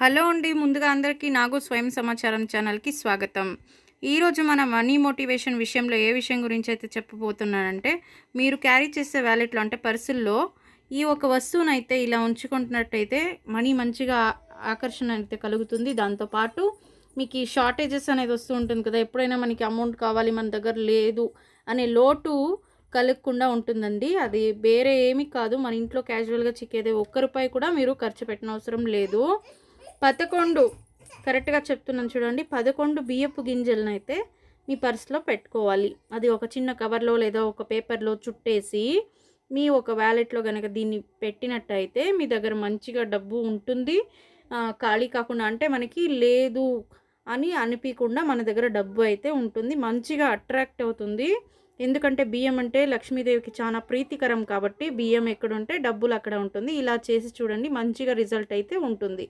Hello అండి ముందుగా అందరికీ నాగు స్వయం సమాచారం ఛానల్కి స్వాగతం. ఈరోజు మన మనీ మోటివేషన్ విషయంలో ఏ విషయం గురించి అయితే చెప్పబోతున్నానంటే మీరు క్యారీ చేసే వ్యాలెట్లో అంటే పర్సుల్లో ఈ ఒక వస్తువును అయితే ఇలా ఉంచుకుంటున్నట్టయితే మనీ మంచిగా ఆకర్షణ అయితే కలుగుతుంది. దాంతోపాటు మీకు ఈ షార్టేజెస్ అనేది వస్తూ ఉంటుంది కదా ఎప్పుడైనా మనకి అమౌంట్ కావాలి మన దగ్గర లేదు అనే లోటు కలగకుండా ఉంటుందండి. అది వేరే ఏమీ కాదు మన ఇంట్లో క్యాజువల్గా చిక్కేదే ఒక్క రూపాయి కూడా మీరు ఖర్చు పెట్టిన అవసరం లేదు. పదకొండు. కరెక్ట్గా చెప్తున్నాను చూడండి. పదకొండు బియ్యపు గింజలను అయితే మీ పర్స్లో పెట్టుకోవాలి. అది ఒక చిన్న కవర్లో లేదా ఒక పేపర్లో చుట్టేసి మీ ఒక వ్యాలెట్లో కనుక దీన్ని పెట్టినట్టయితే మీ దగ్గర మంచిగా డబ్బు ఉంటుంది. ఖాళీ కాకుండా అంటే మనకి లేదు అని అనిపించకుండా మన దగ్గర డబ్బు అయితే ఉంటుంది. మంచిగా అట్రాక్ట్ అవుతుంది. ఎందుకంటే బియ్యం అంటే లక్ష్మీదేవికి చాలా ప్రీతికరం కాబట్టి బియ్యం ఎక్కడ ఉంటే డబ్బులు అక్కడ ఉంటుంది. ఇలా చేసి చూడండి మంచిగా రిజల్ట్ అయితే ఉంటుంది.